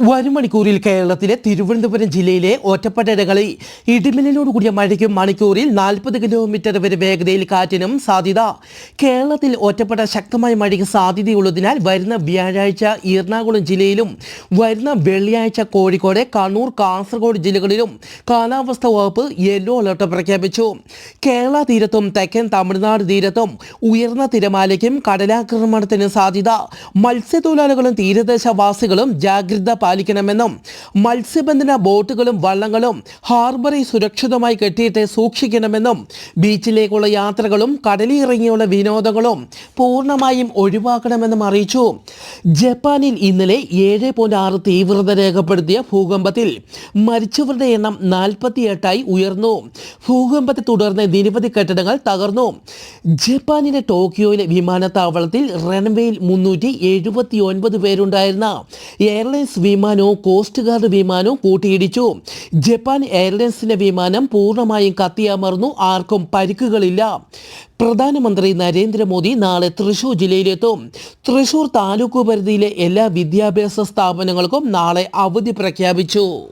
വരും മണിക്കൂറിൽ കേരളത്തിലെ തിരുവനന്തപുരം ജില്ലയിലെ ഒറ്റപ്പെട്ടയിടങ്ങളിൽ ഇടിമിന്നലോട് കൂടിയ മഴയ്ക്കും മണിക്കൂറിൽ നാൽപ്പത് കിലോമീറ്റർ വരെ വേഗതയിൽ കാറ്റിനും സാധ്യത. കേരളത്തിൽ ഒറ്റപ്പെട്ട ശക്തമായ മഴയ്ക്ക് സാധ്യതയുള്ളതിനാൽ വരുന്ന വ്യാഴാഴ്ച എറണാകുളം ജില്ലയിലും വരുന്ന വെള്ളിയാഴ്ച കോഴിക്കോട് കണ്ണൂർ കാസർഗോഡ് ജില്ലകളിലും കാലാവസ്ഥാ വകുപ്പ് യെല്ലോ അലർട്ട് പ്രഖ്യാപിച്ചു. കേരള തീരത്തും തെക്കൻ തമിഴ്നാട് തീരത്തും ഉയർന്ന തിരമാലയ്ക്കും കടലാക്രമണത്തിനും സാധ്യത. മത്സ്യത്തൊഴിലാളികളും തീരദേശവാസികളും ജാഗ്രത പാലിക്കണമെന്നും മത്സ്യബന്ധന ബോട്ടുകളും വള്ളങ്ങളും ഹാർബറിൽ സുരക്ഷിതമായി കെട്ടിയിട്ട് സൂക്ഷിക്കണമെന്നും ബീച്ചിലേക്കുള്ള യാത്രകളും കടലിറങ്ങിയുള്ള വിനോദങ്ങളും പൂർണമായും ഒഴിവാക്കണമെന്നും അറിയിച്ചു. ജപ്പാനിൽ ഇന്നലെ ഏഴ് പോയിന്റ് ആറ് തീവ്രത രേഖപ്പെടുത്തിയ ഭൂകമ്പത്തിൽ മരിച്ചവരുടെ എണ്ണം നാൽപ്പത്തിയെട്ടായി ഉയർന്നു. ഭൂകമ്പത്തെ തുടർന്ന് നിരവധി കെട്ടിടങ്ങൾ തകർന്നു. ജപ്പാനിലെ ടോക്കിയോയിലെ വിമാനത്താവളത്തിൽ റൺവേയിൽ മുന്നൂറ്റി എഴുപത്തി ഒൻപത് പേരുണ്ടായിരുന്ന എയർലൈൻസ് വിമാനവും കോസ്റ്റ് ഗാർഡ് വിമാനവും കൂട്ടിയിടിച്ചു. ജപ്പാൻ എയർലൈൻസിന്റെ വിമാനം പൂർണമായും കത്തിയമർന്നു. ആർക്കും പരിക്കുകളില്ല. പ്രധാനമന്ത്രി നരേന്ദ്രമോദി നാളെ തൃശൂർ ജില്ലയിലെത്തും. തൃശൂർ താലൂക്ക് പരിധിയിലെ എല്ലാ വിദ്യാഭ്യാസ സ്ഥാപനങ്ങൾക്കും നാളെ അവധി പ്രഖ്യാപിച്ചു.